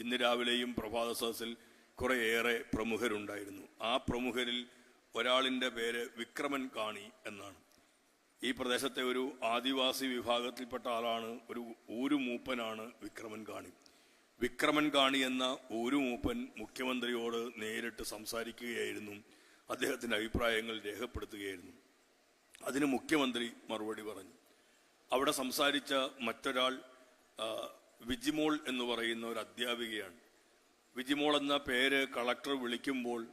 ഇന്ന് രാവിലെയും പ്രഭാത സദസ്സിൽ കുറേയേറെ പ്രമുഖരുണ്ടായിരുന്നു. ആ പ്രമുഖരിൽ ഒരാളിന്റെ പേര് വിക്രമൻ കാണി എന്നാണ്. ഈ പ്രദേശത്തെ ഒരു ആദിവാസി വിഭാഗത്തിൽപ്പെട്ട ആളാണ് ഒരു ഊരുമൂപ്പനാണ് വിക്രമൻ കാണി. വിക്രമൻ കാണി എന്ന ഊരുമൂപ്പൻ മുഖ്യമന്ത്രിയോട് നേരിട്ട് സംസാരിക്കുകയായിരുന്നു. അദ്ദേഹത്തിന്റെ അഭിപ്രായങ്ങൾ രേഖപ്പെടുത്തുകയായിരുന്നു. അതിന് മുഖ്യമന്ത്രി മറുപടി പറഞ്ഞു. അവിടെ സംസാരിച്ച മറ്റൊരാൾ വിജിമോൾ എന്ന് പറയുന്ന ഒരു അധ്യാപികയാണ്. വിജിമോൾ എന്ന പേര് കളക്ടർ വിളിക്കുമ്പോൾ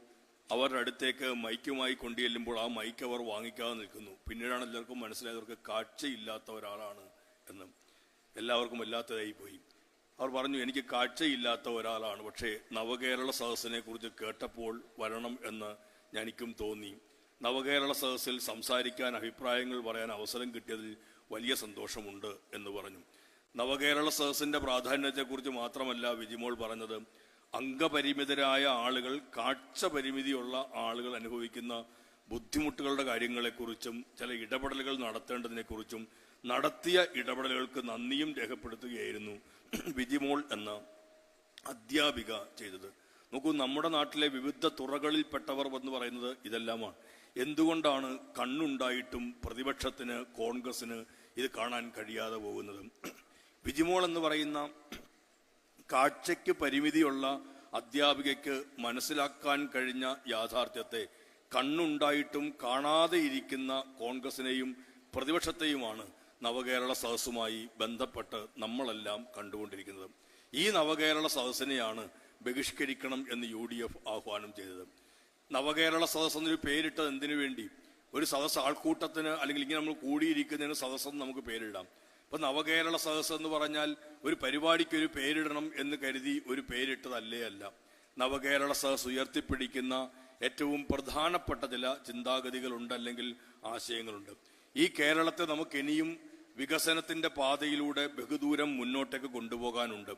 അവരുടെ അടുത്തേക്ക് മൈക്കുമായി കൊണ്ടുചെല്ലുമ്പോൾ ആ മൈക്ക് അവർ വാങ്ങിക്കാതെ നിൽക്കുന്നു. പിന്നീടാണ് എല്ലാവർക്കും മനസ്സിലായത് അവർക്ക് കാഴ്ചയില്ലാത്ത ഒരാളാണ് എന്ന്. എല്ലാവർക്കും വല്ലാത്തതായി പോയി. അവർ പറഞ്ഞു എനിക്ക് കാഴ്ചയില്ലാത്ത ഒരാളാണ്. പക്ഷേ നവകേരള സദസ്സിനെ കുറിച്ച് കേട്ടപ്പോൾ വരണം എന്ന് ഞാനിക്കും തോന്നി. നവകേരള സദസ്സിൽ സംസാരിക്കാൻ അഭിപ്രായങ്ങൾ പറയാൻ അവസരം കിട്ടിയതിൽ വലിയ സന്തോഷമുണ്ട് എന്ന് പറഞ്ഞു. നവകേരള സദസ്സിന്റെ പ്രാധാന്യത്തെക്കുറിച്ച് മാത്രമല്ല വിജിമോൾ പറഞ്ഞത്. അംഗപരിമിതരായ ആളുകൾ കാഴ്ച പരിമിതിയുള്ള ആളുകൾ അനുഭവിക്കുന്ന ബുദ്ധിമുട്ടുകളുടെ കാര്യങ്ങളെക്കുറിച്ചും ചില ഇടപെടലുകൾ നടത്തേണ്ടതിനെക്കുറിച്ചും നടത്തിയ ഇടപെടലുകൾക്ക് നന്ദിയും രേഖപ്പെടുത്തുകയായിരുന്നു വിജിമോൾ എന്ന അധ്യാപിക ചെയ്തത്. നോക്കൂ നമ്മുടെ നാട്ടിലെ വിവിധ തുറകളിൽപ്പെട്ടവർ എന്ന് പറയുന്നത് ഇതെല്ലാമാണ്. എന്തുകൊണ്ടാണ് കണ്ണുണ്ടായിട്ടും പ്രതിപക്ഷത്തിന് കോൺഗ്രസിന് ഇത് കാണാൻ കഴിയാതെ പോകുന്നത്? വിജിമോൾ എന്ന് പറയുന്ന കാഴ്ചയ്ക്ക് പരിമിതിയുള്ള അധ്യാപികയ്ക്ക് മനസ്സിലാക്കാൻ കഴിഞ്ഞ യാഥാർത്ഥ്യത്തെ കണ്ണുണ്ടായിട്ടും കാണാതെ ഇരിക്കുന്ന കോൺഗ്രസിനെയും പ്രതിപക്ഷത്തെയുമാണ് നവകേരള സദസ്സുമായി ബന്ധപ്പെട്ട് നമ്മളെല്ലാം കണ്ടുകൊണ്ടിരിക്കുന്നത്. ഈ നവകേരള സദസ്സിനെയാണ് ബഹിഷ്കരിക്കണം എന്ന് യു ഡി എഫ് ആഹ്വാനം ചെയ്തത്. നവകേരള സദസ് എന്നൊരു പേരിട്ടത് എന്തിനു വേണ്ടി? ഒരു സദസ് ആൾക്കൂട്ടത്തിന് അല്ലെങ്കിൽ ഇങ്ങനെ നമ്മൾ കൂടിയിരിക്കുന്നതിന് സദസ്സെന്ന് നമുക്ക് പേരിടാം. ഇപ്പൊ നവകേരള സദസ് എന്ന് പറഞ്ഞാൽ ഒരു പരിപാടിക്ക് ഒരു പേരിടണം എന്ന് കരുതി ഒരു പേരിട്ടതല്ലേ അല്ല. നവകേരള സദസ് ഉയർത്തിപ്പിടിക്കുന്ന ഏറ്റവും പ്രധാനപ്പെട്ട ചില ചിന്താഗതികളുണ്ട് അല്ലെങ്കിൽ ആശയങ്ങളുണ്ട്. ഈ കേരളത്തെ നമുക്ക് ഇനിയും വികസനത്തിന്റെ പാതയിലൂടെ ബഹുദൂരം മുന്നോട്ടേക്ക് കൊണ്ടുപോകാനുണ്ട്.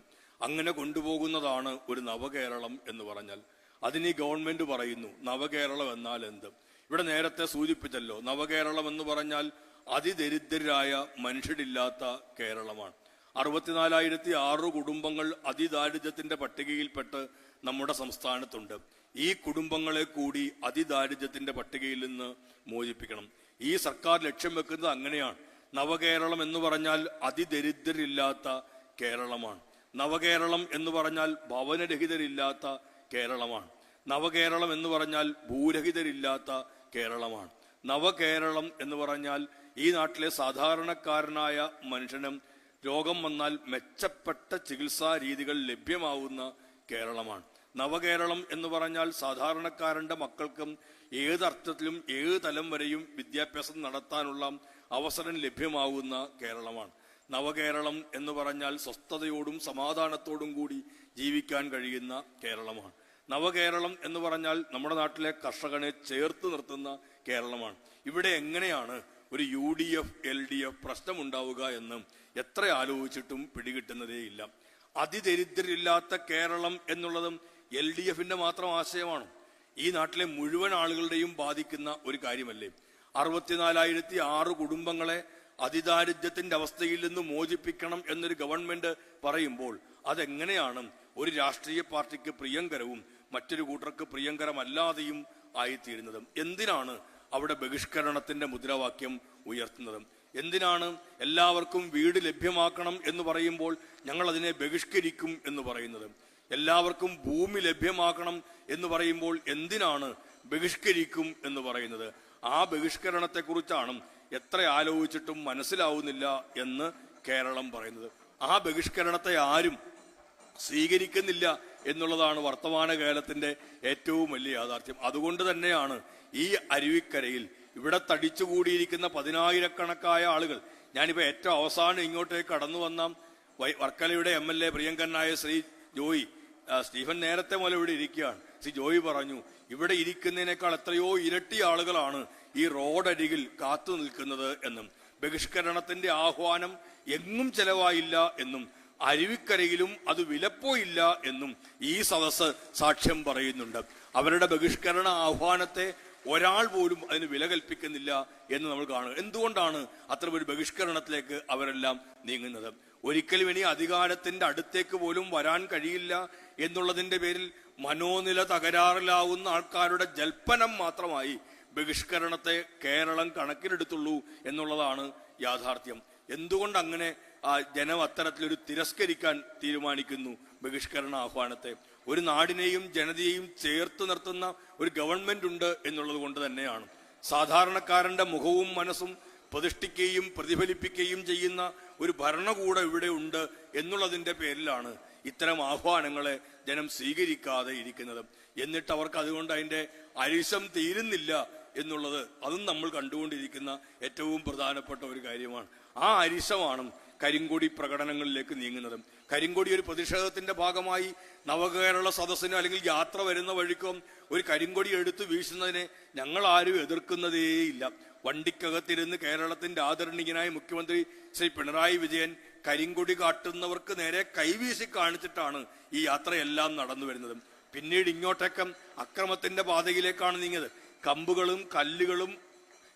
അങ്ങനെ കൊണ്ടുപോകുന്നതാണ് ഒരു നവകേരളം എന്ന് പറഞ്ഞാൽ. അതിന് ഗവൺമെന്റ് പറയുന്നു നവകേരളം എന്നാൽ എന്ത്? ഇവിടെ നേരത്തെ സൂചിപ്പിച്ചല്ലോ നവകേരളം എന്ന് പറഞ്ഞാൽ അതിദരിദ്രരായ മനുഷ്യരില്ലാത്ത കേരളമാണ്. അറുപത്തിനാലായിരത്തി ആറ് കുടുംബങ്ങൾ അതിദാരിദ്ര്യത്തിന്റെ പട്ടികയിൽപ്പെട്ട് നമ്മുടെ സംസ്ഥാനത്തുണ്ട്. ഈ കുടുംബങ്ങളെ കൂടി അതിദാരിദ്ര്യത്തിന്റെ പട്ടികയിൽ നിന്ന് മോചിപ്പിക്കണം. ഈ സർക്കാർ ലക്ഷ്യം വെക്കുന്നത് അങ്ങനെയാണ്. നവകേരളം എന്ന് പറഞ്ഞാൽ അതിദരിദ്രരില്ലാത്ത കേരളമാണ്. നവകേരളം എന്ന് പറഞ്ഞാൽ ഭവനരഹിതരില്ലാത്ത കേരളമാണ്. നവകേരളം എന്ന് പറഞ്ഞാൽ ഭൂരഹിതരില്ലാത്ത കേരളമാണ്. നവകേരളം എന്ന് പറഞ്ഞാൽ ഈ നാട്ടിലെ സാധാരണക്കാരനായ മനുഷ്യനും രോഗം വന്നാൽ മെച്ചപ്പെട്ട ചികിത്സാ രീതികൾ ലഭ്യമാവുന്ന കേരളമാണ്. നവകേരളം എന്ന് പറഞ്ഞാൽ സാധാരണക്കാരന്റെ മക്കൾക്കും ഏത് ഏത് തലം വരെയും വിദ്യാഭ്യാസം നടത്താനുള്ള അവസരം ലഭ്യമാവുന്ന കേരളമാണ്. നവകേരളം എന്ന് പറഞ്ഞാൽ സ്വസ്ഥതയോടും സമാധാനത്തോടും കൂടി ജീവിക്കാൻ കഴിയുന്ന കേരളമാണ്. നവകേരളം എന്ന് പറഞ്ഞാൽ നമ്മുടെ നാട്ടിലെ കർഷകനെ ചേർത്ത് നിർത്തുന്ന കേരളമാണ്. ഇവിടെ എങ്ങനെയാണ് ഒരു U D F L D F പ്രശ്നമുണ്ടാവുക എന്ന് എത്ര ആലോചിച്ചിട്ടും പിടികിട്ടുന്നതേയില്ല അതിദരിദ്രില്ലാത്ത കേരളം എന്നുള്ളതും എൽ ഡി എഫിന്റെ മാത്രം ആശയമാണ്. ഈ നാട്ടിലെ മുഴുവൻ ആളുകളുടെയും ബാധിക്കുന്ന ഒരു കാര്യമല്ലേ? അറുപത്തിനാലായിരത്തി ആറ് കുടുംബങ്ങളെ അതിദാരിദ്ര്യത്തിന്റെ അവസ്ഥയിൽ നിന്ന് മോചിപ്പിക്കണം എന്നൊരു ഗവൺമെന്റ് പറയുമ്പോൾ അതെങ്ങനെയാണ് ഒരു രാഷ്ട്രീയ പാർട്ടിക്ക് പ്രിയങ്കരവും മറ്റൊരു കൂട്ടർക്ക് പ്രിയങ്കരമല്ലാതെയും ആയിത്തീരുന്നത്. എന്തിനാണ് അവിടെ ബഹിഷ്കരണത്തിന്റെ മുദ്രാവാക്യം ഉയർത്തുന്നത്? എന്തിനാണ് എല്ലാവർക്കും വീട് ലഭ്യമാക്കണം എന്ന് പറയുമ്പോൾ ഞങ്ങൾ അതിനെ ബഹിഷ്കരിക്കും എന്ന് പറയുന്നത്? എല്ലാവർക്കും ഭൂമി ലഭ്യമാക്കണം എന്ന് പറയുമ്പോൾ എന്തിനാണ് ബഹിഷ്കരിക്കും എന്ന് പറയുന്നത്? ആ ബഹിഷ്കരണത്തെക്കുറിച്ചാണ് എത്ര ആലോചിച്ചിട്ടും മനസ്സിലാവുന്നില്ല എന്ന് കേരളം പറയുന്നത്. ആ ബഹിഷ്കരണത്തെ ആരും സ്വീകരിക്കുന്നില്ല എന്നുള്ളതാണ് വർത്തമാനകാലത്തിന്റെ ഏറ്റവും വലിയ യാഥാർത്ഥ്യം. അതുകൊണ്ട് തന്നെയാണ് ഈ അരുവിക്കരയിൽ ഇവിടെ തടിച്ചുകൂടിയിരിക്കുന്ന പതിനായിരക്കണക്കായ ആളുകൾ. ഞാനിപ്പോൾ ഏറ്റവും അവസാനം ഇങ്ങോട്ടേക്ക് കടന്നു വന്ന വർക്കലയുടെ എം എൽ എ പ്രിയങ്കരനായ ശ്രീ ജോയി സ്റ്റീഫൻ നേരത്തെ മുതൽ ഇവിടെ ഇരിക്കുകയാണ്. ശ്രീ ജോയി പറഞ്ഞു ഇവിടെ ഇരിക്കുന്നതിനേക്കാൾ എത്രയോ ഇരട്ടി ആളുകളാണ് ഈ റോഡരികിൽ കാത്തു നിൽക്കുന്നത് എന്നും ബഹിഷ്കരണത്തിന്റെ ആഹ്വാനം എങ്ങും ചെലവായില്ല എന്നും അരുവിക്കരയിലും അത് വിലപ്പോയില്ല എന്നും ഈ സദസ് സാക്ഷ്യം പറയുന്നുണ്ട്. അവരുടെ ബഹിഷ്കരണ ആഹ്വാനത്തെ ഒരാൾ പോലും അതിന് വില കൽപ്പിക്കുന്നില്ല എന്ന് നമ്മൾ കാണുക എന്തുകൊണ്ടാണ് അത്ര ഒരു ബഹിഷ്കരണത്തിലേക്ക് അവരെല്ലാം നീങ്ങുന്നത്? ഒരിക്കലും ഇനി അധികാരത്തിന്റെ അടുത്തേക്ക് പോലും വരാൻ കഴിയില്ല എന്നുള്ളതിന്റെ പേരിൽ മനോനില തകരാറിലാവുന്ന ആൾക്കാരുടെ ജൽപ്പനം മാത്രമായി ബഹിഷ്കരണത്തെ കേരളം കണക്കിലെടുത്തുള്ളൂ എന്നുള്ളതാണ് യാഥാർത്ഥ്യം. എന്തുകൊണ്ട് അങ്ങനെ ആ ജനം അത്തരത്തിലൊരു തിരസ്കരിക്കാൻ തീരുമാനിക്കുന്നു ബഹിഷ്കരണ ആഹ്വാനത്തെ. ഒരു നാടിനെയും ജനതയെയും ചേർത്ത് നിർത്തുന്ന ഒരു ഗവൺമെന്റ് ഉണ്ട് എന്നുള്ളത് കൊണ്ട് തന്നെയാണ്. സാധാരണക്കാരന്റെ മുഖവും മനസ്സും പ്രതിഷ്ഠിക്കുകയും പ്രതിഫലിപ്പിക്കുകയും ചെയ്യുന്ന ഒരു ഭരണകൂടം ഇവിടെ ഉണ്ട് എന്നുള്ളതിന്റെ പേരിലാണ് ഇത്തരം ആഹ്വാനങ്ങളെ ജനം സ്വീകരിക്കാതെ ഇരിക്കുന്നത്. എന്നിട്ട് അവർക്ക് അതുകൊണ്ട് അതിന്റെ അരിശം തീരുന്നില്ല എന്നുള്ളത് അതും നമ്മൾ കണ്ടുകൊണ്ടിരിക്കുന്ന ഏറ്റവും പ്രധാനപ്പെട്ട ഒരു കാര്യമാണ്. ആ അരിശമാണ് കരിങ്കൊടി പ്രകടനങ്ങളിലേക്ക് നീങ്ങുന്നത്. കരിങ്കൊടി ഒരു പ്രതിഷേധത്തിന്റെ ഭാഗമായി നവകേരള സദസ്സിനോ അല്ലെങ്കിൽ യാത്ര വരുന്ന വഴിക്കോ ഒരു കരിങ്കൊടി എടുത്തു വീശുന്നതിനെ ഞങ്ങൾ ആരും എതിർക്കുന്നതേയില്ല വണ്ടിക്കകത്തിരുന്ന് കേരളത്തിന്റെ ആദരണീയനായ മുഖ്യമന്ത്രി ശ്രീ പിണറായി വിജയൻ കരിങ്കൊടി കാട്ടുന്നവർക്ക് നേരെ കൈവീശി കാണിച്ചിട്ടാണ് ഈ യാത്രയെല്ലാം നടന്നു വരുന്നത്. പിന്നീട് ഇങ്ങോട്ടേക്കം അക്രമത്തിന്റെ പാതയിലേക്കാണ് നീങ്ങിയത്. കമ്പുകളും കല്ലുകളും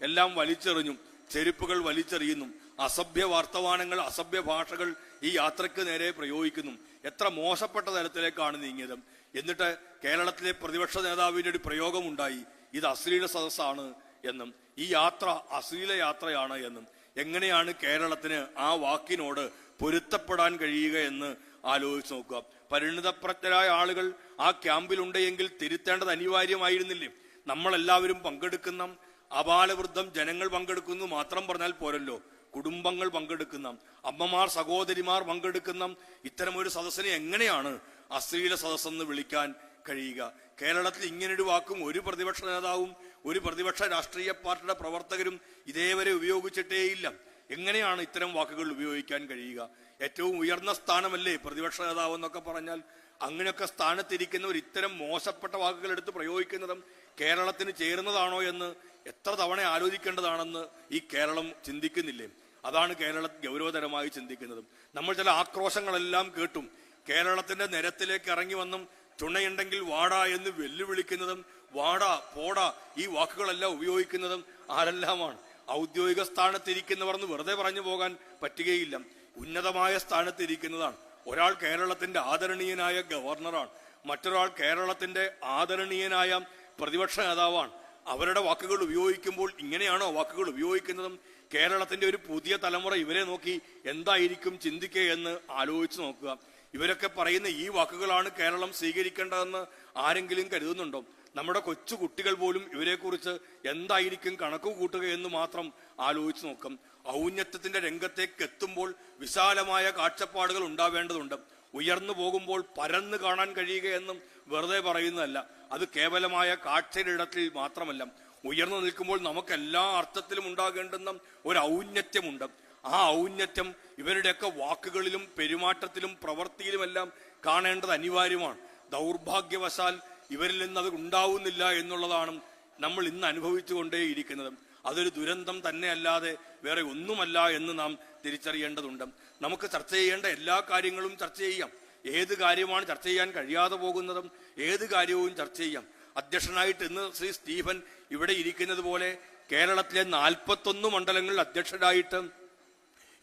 എല്ലാം വലിച്ചെറിഞ്ഞു. ചെരുപ്പുകൾ വലിച്ചെറിയുന്നു. അസഭ്യ വർത്തമാനങ്ങൾ അസഭ്യ ഭാഷകൾ ഈ യാത്രയ്ക്ക് നേരെ പ്രയോഗിക്കുന്നു. എത്ര മോശപ്പെട്ട തരത്തിലേക്കാണ് നീങ്ങിയത്. എന്നിട്ട് കേരളത്തിലെ പ്രതിപക്ഷ നേതാവിന്റെ ഒരു പ്രയോഗമുണ്ടായി. ഇത് അശ്ലീല സദസ്സാണ് എന്നും ഈ യാത്ര അശ്ലീല യാത്രയാണ് എന്നും. എങ്ങനെയാണ് കേരളത്തിന് ആ വാക്കിനോട് പൊരുത്തപ്പെടാൻ കഴിയുക എന്ന് ആലോചിച്ച് നോക്കുക. പരിണിതപ്രജ്ഞരായ ആളുകൾ ആ ക്യാമ്പിലുണ്ടെങ്കിൽ തിരുത്തേണ്ടത് അനിവാര്യമായിരുന്നില്ലേ? നമ്മളെല്ലാവരും പങ്കെടുക്കുന്ന അപാലവൃദ്ധം ജനങ്ങൾ പങ്കെടുക്കുന്നു മാത്രം പറഞ്ഞാൽ പോരല്ലോ. കുടുംബങ്ങൾ പങ്കെടുക്കുന്ന. അമ്മമാർ സഹോദരിമാർ പങ്കെടുക്കുന്ന. ഇത്തരമൊരു സദസ്സിനെ എങ്ങനെയാണ് അശ്ലീല സദസ്സെന്ന് വിളിക്കാൻ കഴിയുക? കേരളത്തിൽ ഇങ്ങനൊരു വാക്കും ഒരു പ്രതിപക്ഷ നേതാവും ഒരു പ്രതിപക്ഷ രാഷ്ട്രീയ പാർട്ടിയുടെ പ്രവർത്തകരും ഇതേവരെ ഉപയോഗിച്ചിട്ടേയില്ല എങ്ങനെയാണ് ഇത്തരം വാക്കുകൾ ഉപയോഗിക്കാൻ കഴിയുക? ഏറ്റവും ഉയർന്ന സ്ഥാനമല്ലേ പ്രതിപക്ഷ നേതാവ് എന്നൊക്കെ പറഞ്ഞാൽ അങ്ങനെയൊക്കെ സ്ഥാനത്തിരിക്കുന്നവർ ഇത്തരം മോശപ്പെട്ട വാക്കുകൾ എടുത്ത് പ്രയോഗിക്കുന്നതും കേരളത്തിന് ചേരുന്നതാണോ എന്ന് എത്ര തവണ ആലോചിക്കേണ്ടതാണെന്ന് ഈ കേരളം ചിന്തിക്കുന്നില്ലേ? അതാണ് കേരള ഗൗരവതരമായി ചിന്തിക്കുന്നത്. നമ്മൾ ചില ആക്രോശങ്ങളെല്ലാം കേട്ടും. കേരളത്തിന്റെ നിരത്തിലേക്ക് ഇറങ്ങി വന്നും ചുണയുണ്ടെങ്കിൽ വാടാ എന്ന് വെല്ലുവിളിക്കുന്നതും വാടാ പോടാ ഈ വാക്കുകളെല്ലാം ഉപയോഗിക്കുന്നതും ആരെല്ലാമാണ്? ഔദ്യോഗിക സ്ഥാനത്തിരിക്കുന്നവർ എന്ന് വെറുതെ പറഞ്ഞു പോകാൻ പറ്റുകയില്ല. ഉന്നതമായ സ്ഥാനത്തിരിക്കുന്നതാണ്. ഒരാൾ കേരളത്തിന്റെ ആദരണീയനായ ഗവർണറാണ്. മറ്റൊരാൾ കേരളത്തിന്റെ ആദരണീയനായ പ്രതിപക്ഷ നേതാവാണ്. അവരുടെ വാക്കുകൾ ഉപയോഗിക്കുമ്പോൾ ഇങ്ങനെയാണോ വാക്കുകൾ ഉപയോഗിക്കുന്നതും? കേരളത്തിന്റെ ഒരു പുതിയ തലമുറ ഇവരെ നോക്കി എന്തായിരിക്കും ചിന്തിക്കുക എന്ന് ആലോചിച്ച് നോക്കുക. ഇവരൊക്കെ പറയുന്ന ഈ വാക്കുകളാണ് കേരളം സ്വീകരിക്കേണ്ടതെന്ന് ആരെങ്കിലും കരുതുന്നുണ്ടോ? നമ്മുടെ കൊച്ചു കുട്ടികൾ പോലും ഇവരെക്കുറിച്ച് എന്തായിരിക്കും കണക്ക് കൂട്ടുക എന്ന് മാത്രം ആലോചിച്ച് നോക്കും. ഔന്നത്യത്തിന്റെ രംഗത്തേക്ക് എത്തുമ്പോൾ വിശാലമായ കാഴ്ചപ്പാടുകൾ ഉണ്ടാവേണ്ടതുണ്ട്. ഉയർന്നു പോകുമ്പോൾ പരന്ന് കാണാൻ കഴിയുക എന്നും വെറുതെ പറയുന്നതല്ല. അത് കേവലമായ കാഴ്ചയിടത്തിൽ മാത്രമല്ല. ഉയർന്നു നിൽക്കുമ്പോൾ നമുക്ക് എല്ലാ അർത്ഥത്തിലും ഉണ്ടാകേണ്ടുന്ന ഒരു ഔന്നത്യമുണ്ട്. ആ ഔന്നത്യം ഇവരുടെയൊക്കെ വാക്കുകളിലും പെരുമാറ്റത്തിലും പ്രവൃത്തിയിലുമെല്ലാം കാണേണ്ടത് അനിവാര്യമാണ്. ദൗർഭാഗ്യവശാൽ ഇവരിൽ നിന്ന് അത് ഉണ്ടാവുന്നില്ല എന്നുള്ളതാണ് നമ്മൾ ഇന്ന് അനുഭവിച്ചുകൊണ്ടേയിരിക്കുന്നത്. അതൊരു ദുരന്തം തന്നെയല്ലാതെ വേറെ ഒന്നുമല്ല എന്ന് നാം തിരിച്ചറിയേണ്ടതുണ്ട്. നമുക്ക് ചർച്ച ചെയ്യേണ്ട എല്ലാ കാര്യങ്ങളും ചർച്ച ചെയ്യാം. ഏത് കാര്യമാണ് ചർച്ച ചെയ്യാൻ കഴിയാതെ പോകുന്നതും ഏത് കാര്യവും ചർച്ച ചെയ്യാം. അധ്യക്ഷനായിട്ട് ഇന്ന് ശ്രീ സ്റ്റീഫൻ ഇവിടെ ഇരിക്കുന്നത് പോലെ കേരളത്തിലെ നാൽപ്പത്തൊന്ന് മണ്ഡലങ്ങളിൽ അധ്യക്ഷരായിട്ട്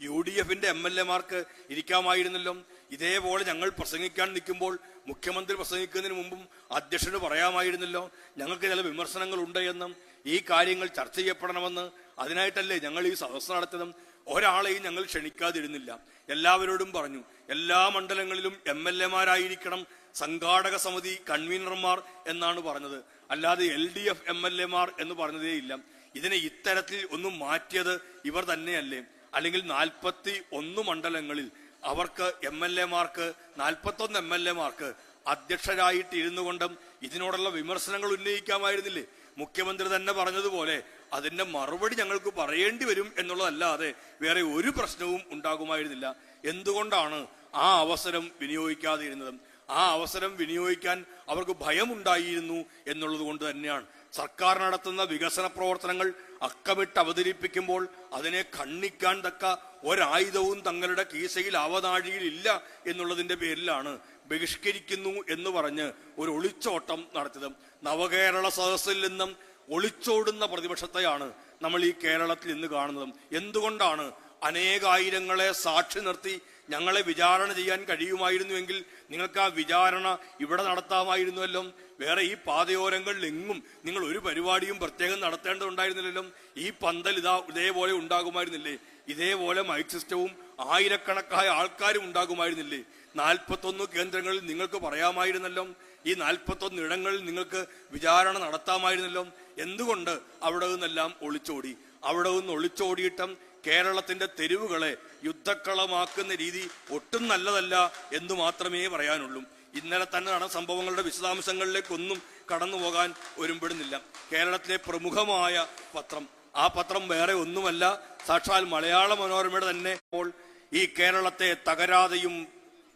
യു ഡി എഫിന്റെ എം എൽ എമാർക്ക് ഇരിക്കാമായിരുന്നല്ലോ. ഇതേപോലെ ഞങ്ങൾ പ്രസംഗിക്കാൻ നിൽക്കുമ്പോൾ മുഖ്യമന്ത്രി പ്രസംഗിക്കുന്നതിന് മുമ്പും അധ്യക്ഷന് പറയാമായിരുന്നല്ലോ. ഞങ്ങൾക്ക് ചില വിമർശനങ്ങൾ ഉണ്ട് എന്നും ഈ കാര്യങ്ങൾ ചർച്ച ചെയ്യപ്പെടണമെന്ന് അതിനായിട്ടല്ലേ ഞങ്ങൾ ഈ സദസ് നടത്തിയതും ഒരാളെയും ഞങ്ങൾ ക്ഷണിക്കാതിരുന്നില്ല. എല്ലാവരോടും പറഞ്ഞു എല്ലാ മണ്ഡലങ്ങളിലും എം എൽ എമാരായിരിക്കണം സംഘാടക സമിതി കൺവീനർമാർ എന്നാണ് പറഞ്ഞത്. അല്ലാതെ L D F M L എമാർ എന്ന് പറഞ്ഞതേയില്ല ഇതിനെ ഇത്തരത്തിൽ ഒന്നും മാറ്റിയത് ഇവർ തന്നെയല്ലേ. അല്ലെങ്കിൽ നാൽപ്പത്തി ഒന്ന് മണ്ഡലങ്ങളിൽ അവർക്ക് എം എൽ എമാർക്ക് നാൽപ്പത്തൊന്ന് എം എൽ എമാർക്ക് അധ്യക്ഷരായിട്ട് ഇരുന്നു കൊണ്ടും ഇതിനോടുള്ള വിമർശനങ്ങൾ ഉന്നയിക്കാമായിരുന്നില്ലേ? മുഖ്യമന്ത്രി തന്നെ പറഞ്ഞതുപോലെ അതിന്റെ മറുപടി ഞങ്ങൾക്ക് പറയേണ്ടി വരും എന്നുള്ളതല്ലാതെ വേറെ ഒരു പ്രശ്നവും ഉണ്ടാകുമായിരുന്നില്ല. എന്തുകൊണ്ടാണ് ആ അവസരം വിനിയോഗിക്കാതിരുന്നത്? ആ അവസരം വിനിയോഗിക്കാൻ അവർക്ക് ഭയമുണ്ടായിരുന്നു എന്നുള്ളത് കൊണ്ട് തന്നെയാണ്. സർക്കാർ നടത്തുന്ന വികസന പ്രവർത്തനങ്ങൾ അക്കമിട്ട് അവതരിപ്പിക്കുമ്പോൾ അതിനെ ഖണ്ഡിക്കാൻ തക്ക ഒരായുധവും തങ്ങളുടെ കീശയിൽ അവതാഴിയിൽ ഇല്ല എന്നുള്ളതിന്റെ പേരിലാണ് ബഹിഷ്കരിക്കുന്നു എന്ന് പറഞ്ഞ് ഒരു ഒളിച്ചോട്ടം നടത്തിയത്. നവകേരള സദസ്സിൽ നിന്നും ഒളിച്ചോടുന്ന പ്രതിപക്ഷത്തെയാണ് നമ്മൾ ഈ കേരളത്തിൽ ഇന്ന് കാണുന്നത്. എന്തുകൊണ്ടാണ് അനേകായിരങ്ങളെ സാക്ഷി നിർത്തി ഞങ്ങളെ വിചാരണ ചെയ്യാൻ കഴിയുമായിരുന്നുവെങ്കിൽ നിങ്ങൾക്ക് ആ വിചാരണ ഇവിടെ നടത്താമായിരുന്നുവല്ലോ? വേറെ ഈ പാതയോരങ്ങളിൽ എങ്ങും നിങ്ങൾ ഒരു പരിപാടിയും പ്രത്യേകം നടത്തേണ്ടതുണ്ടായിരുന്നില്ലല്ലോ? ഈ പന്തൽ ഇതാ ഇതേപോലെ ഉണ്ടാകുമായിരുന്നില്ലേ? ഇതേപോലെ മൈക്സിസ്റ്റവും ആയിരക്കണക്കായ ആൾക്കാരും ഉണ്ടാകുമായിരുന്നില്ലേ? നാൽപ്പത്തൊന്ന് കേന്ദ്രങ്ങളിൽ നിങ്ങൾക്ക് പറയാമായിരുന്നല്ലോ? ഈ നാൽപ്പത്തൊന്ന് ഇടങ്ങളിൽ നിങ്ങൾക്ക് വിചാരണ നടത്താമായിരുന്നല്ലോ. എന്തുകൊണ്ട് അവിടെ നിന്നെല്ലാം ഒളിച്ചോടി? അവിടെ നിന്ന് ഒളിച്ചോടിയിട്ടും കേരളത്തിന്റെ തെരുവുകളെ യുദ്ധക്കളമാക്കുന്ന രീതി ഒട്ടും നല്ലതല്ല എന്ന് മാത്രമേ പറയാനുള്ളൂ. ഇന്നലെ തന്നെ നടന്ന സംഭവങ്ങളുടെ വിശദാംശങ്ങളിലേക്കൊന്നും കടന്നു പോകാൻ ഒരുമ്പെടുന്നില്ല. കേരളത്തിലെ പ്രമുഖമായ പത്രം. ആ പത്രം വേറെ ഒന്നുമല്ല സാക്ഷാൽ മലയാള മനോരമയുടെ തന്നെ. ഇപ്പോൾ ഈ കേരളത്തെ തകരാതെയും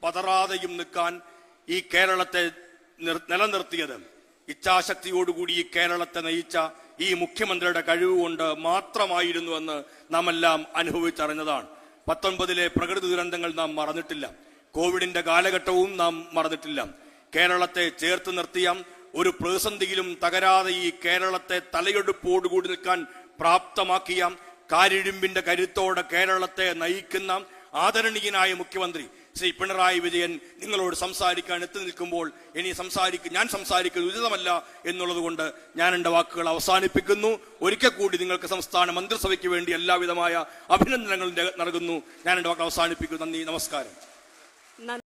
പതറാതെയും നിൽക്കാൻ ഈ കേരളത്തെ നിലനിർത്തിയത്. ഇച്ഛാശക്തിയോടുകൂടി ഈ കേരളത്തെ നയിച്ച ഈ മുഖ്യമന്ത്രിയുടെ കഴിവുകൊണ്ട് മാത്രമായിരുന്നുവെന്ന് നാം എല്ലാം അനുഭവിച്ചറിഞ്ഞതാണ്. പത്തൊൻപതിലെ പ്രകൃതി ദുരന്തങ്ങൾ നാം മറന്നിട്ടില്ല. കോവിഡിന്റെ കാലഘട്ടവും നാം മറന്നിട്ടില്ല. കേരളത്തെ ചേർത്ത് നിർത്തിയ ഒരു പ്രതിസന്ധിയിലും തകരാതെ ഈ കേരളത്തെ തലയെടുപ്പോടുകൂടി നിൽക്കാൻ പ്രാപ്തമാക്കിയ കാരിഴിമ്പിന്റെ കരുത്തോടെ കേരളത്തെ നയിക്കുന്ന ആദരണീയനായ മുഖ്യമന്ത്രി ശ്രീ പിണറായി വിജയൻ നിങ്ങളോട് സംസാരിക്കാൻ എത്തി നിൽക്കുമ്പോൾ ഇനി സംസാരിക്കും ഞാൻ സംസാരിക്കുന്നത് ഉചിതമല്ല എന്നുള്ളത് കൊണ്ട് ഞാൻ എന്റെ വാക്കുകൾ അവസാനിപ്പിക്കുന്നു. ഒരിക്കൽ കൂടി നിങ്ങൾക്ക് സംസ്ഥാന മന്ത്രിസഭയ്ക്ക് വേണ്ടി എല്ലാവിധമായ അഭിനന്ദനങ്ങളും നൽകുന്നു. ഞാൻ എന്റെ വാക്കുകൾ അവസാനിപ്പിക്കുന്നു. നന്ദി. നമസ്കാരം.